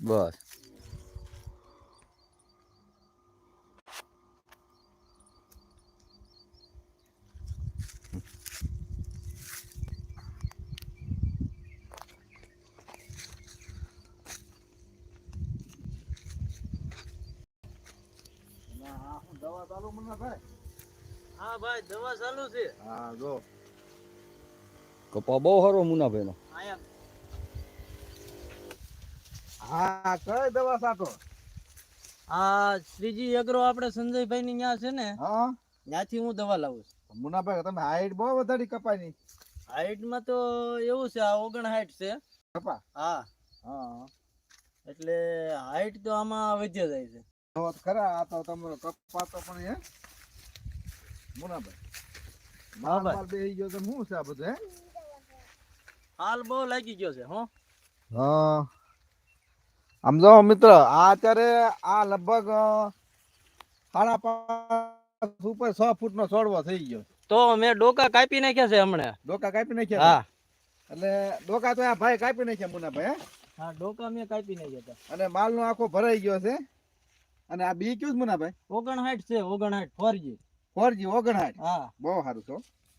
બસ. દવા ચાલુ મને ભાઈ હા ભાઈ દવા ચાલુ છે. હા જો. કપા બહુ સારો મુનાભાઈનો. આયા હા કઈ દવા સાટો આ શ્રીજી અગ્રો આપણે સંજયભાઈ ની ત્યાં છે ને હા? ત્યાંથી હું દવા લાવું છું. મુનાભાઈ તમે હાઈટ બહુ વધારી કપાઈ હાઈટમાં તો એવું છે આ ઓગણ હાઈટ છે. કપા? હા. હા. એટલે હાઈટ તો આમાં વધી જાય છે. તો ખરા આ તો તમારો કપા તો પણ હે. મુનાભાઈ ભાઈ. બેહી ગયો તો હું છે આ બધું હે? હાલ બહુ લાગી ગયો છે હો. હા. આમ જો મિત્ર આ અત્યારે આ લગભગ સાડા પાંચ ઉપર છ ફૂટ નો છોડવો થઈ ગયો. તો મેં ડોકા કાપી નાખ્યા છે હમણાં. ડોકા કાપી નાખ્યા હા. એટલે ડોકા તો આ ભાઈ કાપી નાખ્યા મુનાભાઈ હે? હા ડોકા મેં કાપી નાખ્યા હતા. અને માલ નો આખો ભરાઈ ગયો છે. અને આ બી કયું છે મુનાભાઈ? ઓગણ હાઈટ છે ઓગણ હાઈટ ફોરજી ફોરજી ઓગણસાઠ? હા. બહુ સારું છો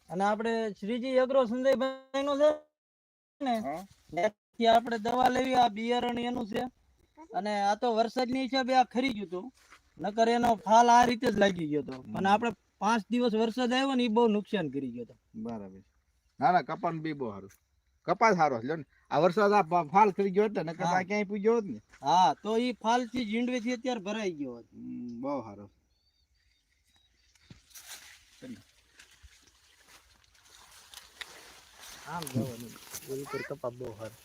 અને આપણે શ્રીજી અગ્રો સંજયભાઈ નું છે ને આપણે દવા લેવી આ બિયારણ એનું છે. અને આ તો વરસાદની હિસાબે આ ખરી ગયું હતું. નકર એનો ફાલ આ રીતે જ લાગી ગયો હતો. અને આપણે પાંચ દિવસ વરસાદ આવ્યો ને એ બહુ નુકસાન કરી ગયો હતો. બરાબર ના ના કપાસ બી બહુ સારું. કપાસ સારો લ્યો ને. આ વરસાદ આ ફાલ કરી ગયો હતો ને નકર આ ક્યાંય પૂજ્યો હોત ને. હા તો એ ફાલથી જીંડવે થી અત્યારે ભરાઈ ગયો હતો. બહુ સારો. આમ જવાનું. ઉપર કપા બહુ સારું.